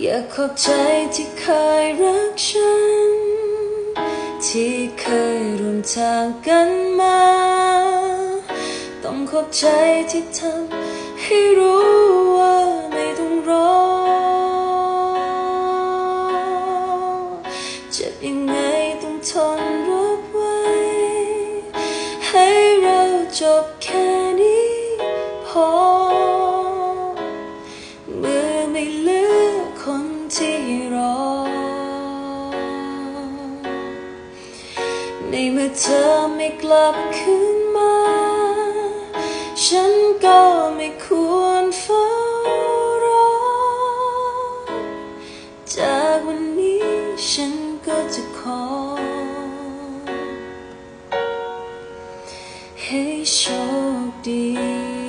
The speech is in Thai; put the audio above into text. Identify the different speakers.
Speaker 1: อยากขอบใจที่เคยรักฉัน ที่เคยร่วมทางกันมา ต้องขอบใจที่ทำให้รู้ว่าไม่ต้องรอ เจ็บยังไงต้องทนรับไว้ ให้เราจบแค่นี้พอ เมื่อไม่เลือ คนที่รอ ในเมื่อเธอไม่กลับคืนมา ฉันก็ไม่ควรเฝ้ารอ จากวันนี้ฉันก็จะขอ ให้โชคดี